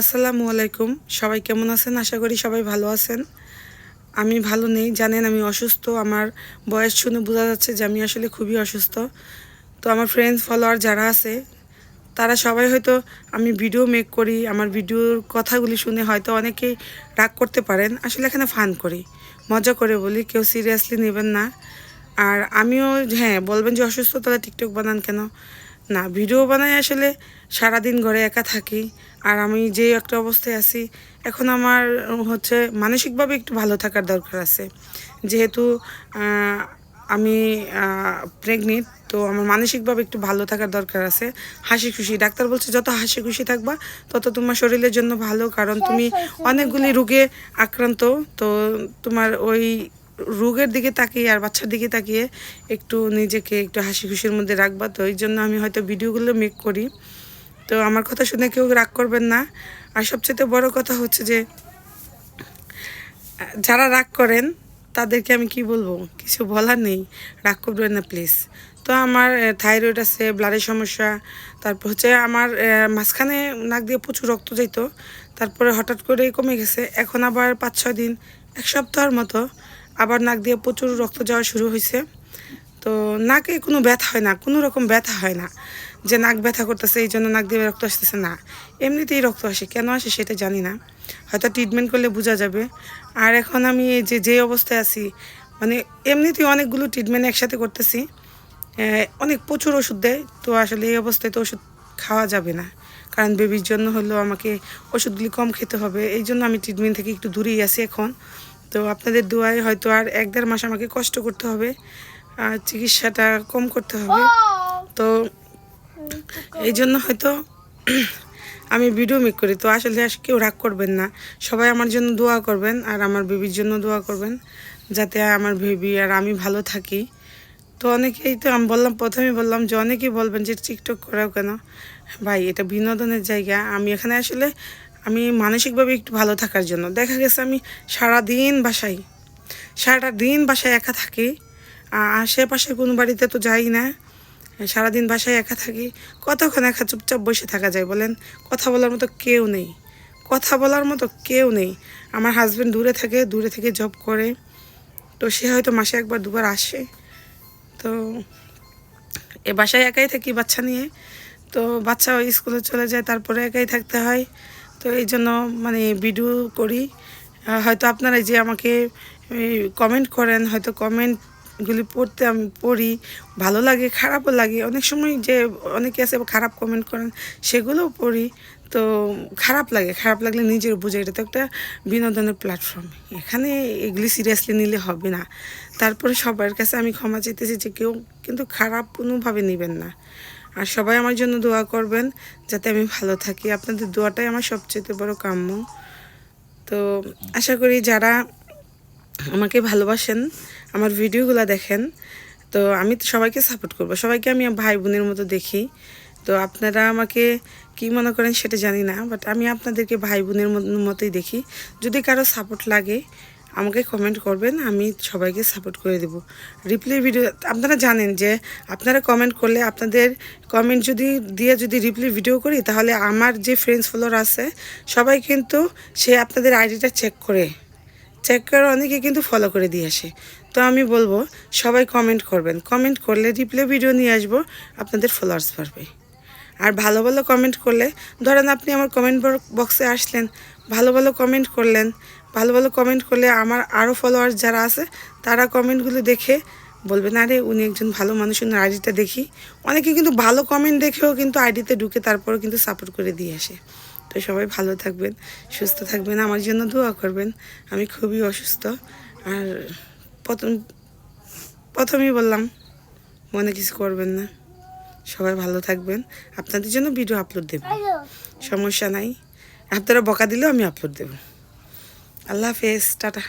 আসসালামু আলাইকুম। সবাই কেমন আছেন? আশা করি সবাই ভালো আছেন। আমি ভালো নেই, জানেন আমি অসুস্থ। আমার বয়স শুনে বোঝা যাচ্ছে যে আমি আসলে খুবই অসুস্থ। তো আমার ফ্রেন্ডস ফলোয়ার যারা আছে, তারা সবাই হয়তো আমি ভিডিও মেক করি, আমার ভিডিওর কথাগুলি শুনে হয়তো অনেকেই রাগ করতে পারেন। আসলে এখানে ফান করি, মজা করে বলি, কেউ সিরিয়াসলি নেবেন না। আর আমিও হ্যাঁ বলবেন যে অসুস্থ, তাহলে টিকটক বানান কেন? না ভিডিও বানাই আসলে সারাদিন ঘরে একা থাকি। আর আমি যে একটা অবস্থায় আছি এখন আমার হচ্ছে মানসিকভাবে একটু ভালো থাকার দরকার আছে। যেহেতু আমি প্রেগনেন্ট তো আমার মানসিকভাবে একটু ভালো থাকার দরকার আছে। হাসি খুশি ডাক্তার বলছে যত হাসি খুশি থাকবা তত তোমার শরীরের জন্য ভালো। কারণ তুমি অনেকগুলি রোগে আক্রান্ত তো তোমার ওই রোগের দিকে তাকিয়ে আর বাচ্চার দিকে তাকিয়ে একটু নিজেকে একটু হাসি খুশির মধ্যে রাখবা। তো এই জন্য আমি হয়তো ভিডিওগুলো মেক করি। তো আমার কথা শুনে কেউ রাগ করবেন না। আর সবচেয়ে বড় কথা হচ্ছে যে, যারা রাগ করেন, তাদেরকে আমি কি বলব? কিছু বলার নেই। রাগ করবেন না প্লিজ তো আমার থাইরয়েড আছে ব্লাডের সমস্যা। তারপর হচ্ছে আমার মাঝখানে নাক দিয়ে প্রচুর রক্ত যাইতো। তারপরে হঠাৎ করেই কমে গেছে। এখন আবার পাঁচ ছয় দিন, এক সপ্তাহের মতো আবার নাক দিয়ে প্রচুর রক্ত যাওয়া শুরু হয়েছে। তো নাকে কোনো ব্যথা হয় না, কোনো রকম ব্যথা হয় না যে নাক ব্যথা করতেছে, এই জন্য নাক দিয়ে রক্ত আসতেছে না। এমনিতেই রক্ত আসে, কেন আসে সেটা জানি না। হয়তো ট্রিটমেন্ট করলে বোঝা যাবে। আর এখন আমি এই যে যে অবস্থায় আছি মানে এমনিতেই অনেকগুলো ট্রিটমেন্ট একসাথে করতেছি। অনেক প্রচুর ওষুধ দেয়, তো আসলে এই অবস্থায় তো ওষুধ খাওয়া যাবে না। কারণ বেবির জন্য হলেও আমাকে ওষুধগুলি কম খেতে হবে, এই জন্য আমি ট্রিটমেন্ট থেকে একটু দূরেই আছি এখন। তো আপনাদের দোয়ায় হয়তো আর এক দেড় মাস আমাকে কষ্ট করতে হবে আর চিকিৎসাটা কম করতে হবে। তো এই জন্য হয়তো আমি ভিডিও মেক করি। তো আসলে আস- কেউ রাগ করবেন না। সবাই আমার জন্য দোয়া করবেন আর আমার বেবির জন্য দোয়া করবেন যাতে আমার বেবি আর আমি ভালো থাকি। তো অনেকেই তো আমি বললাম প্রথমেই বললাম যে অনেকেই বলবেন যে টিকটক করাও কেন? ভাই এটা বিনোদনের জায়গা। আমি এখানে আসলে আমি মানসিকভাবে একটু ভালো থাকার জন্য। দেখা গেছে আমি সারা দিন বাসায়, সারাটা দিন বাসায় একা থাকি আশেপাশে কোনো বাড়িতে তো যাই না, সারাদিন বাসায় একা থাকি, কতক্ষণ একা চুপচাপ বসে থাকা যায় বলেন? কথা বলার মতো কেউ নেই, কথা বলার মতো কেউ নেই। আমার হাজব্যান্ড দূরে থাকে, দূরে থেকে জব করে, তো সে হয়তো মাসে একবার, দুবার আসে। তো এ বাসায় একাই থাকি বাচ্চা নিয়ে, তো বাচ্চা ওই স্কুলে চলে যায়, তারপরে একাই থাকতে হয়। তো এই জন্য মানে ভিডিও করি। হয়তো আপনারা যে আমাকে কমেন্ট করেন, হয়তো কমেন্টগুলি পড়তে আমি পড়ি, ভালো লাগে, খারাপও লাগে। অনেক সময় যে অনেকে আছে খারাপ কমেন্ট করেন, সেগুলোও পড়ি। তো খারাপ লাগে, খারাপ লাগলে নিজের বুঝে এটা তো একটা বিনোদনের প্ল্যাটফর্ম এখানে এগুলি সিরিয়াসলি নিলে হবে না। তারপরে সবার কাছে আমি ক্ষমা চাইতেছি যে কেউ কিন্তু খারাপ কোনোভাবে নেবেন না। আর সবাই আমার জন্য দোয়া করবেন যাতে আমি ভালো থাকি। আপনাদের দোয়াটাই আমার সবচেয়ে বড় কাম্য। তো আশা করি যারা আমাকে ভালোবাসেন, আমার ভিডিওগুলো দেখেন, তো আমি সবাইকে সাপোর্ট করব। সবাইকে আমি ভাই বোনের মতো দেখি। তো আপনারা আমাকে কি মনে করেন সেটা জানি না বাট আমি আপনাদেরকে ভাই বোনের মত- মতোই দেখি। যদি কারও সাপোর্ট লাগে আমাকে কমেন্ট করবেন, আমি সবাইকে সাপোর্ট করে দেব। রিপ্লাই ভিডিও আপনারা জানেন যে আপনারা কমেন্ট করলে আপনাদের কমেন্ট যদি, দিয়ে যদি রিপ্লাই ভিডিও করি, তাহলে আমার যে ফ্রেন্ডস ফলোয়ার আছে, সবাই কিন্তু সে আপনাদের আইডিটা চেক করে চেক করে অনেকে কিন্তু ফলো করে দিয়ে আসে। তো আমি বলব, সবাই কমেন্ট করবেন। কমেন্ট করলে রিপ্লাই ভিডিও নিয়ে আসব, আপনাদের ফলোয়ার্স বাড়বে। আর ভালো ভালো কমেন্ট করলে, ধরেন আপনি আমার কমেন্ট বক্সে আসলেন, ভালো ভালো কমেন্ট করলেন ভালো ভালো কমেন্ট করলে আমার আরও ফলোয়ার্স যারা আছে তারা কমেন্টগুলো দেখে বলবেন আরে উনি একজন ভালো মানুষ উনার আইডিটা দেখি। অনেকে কিন্তু ভালো কমেন্ট দেখেও কিন্তু আইডিতে ঢুকে তারপরে কিন্তু সাপোর্ট করে দিয়ে আসে। তো সবাই ভালো থাকবেন সুস্থ থাকবেন আমার জন্য দোয়া করবেন। আমি খুবই অসুস্থ। আর প্রথম প্রথমেই বললাম মনে কিছু করবেন না। সবাই ভালো থাকবেন। আপনাদের জন্য ভিডিও আপলোড দেব। সমস্যা নাই। আপনারা বকা দিলেও আমি আপলোড দেব। আল্লাহ হাফেজ টাটা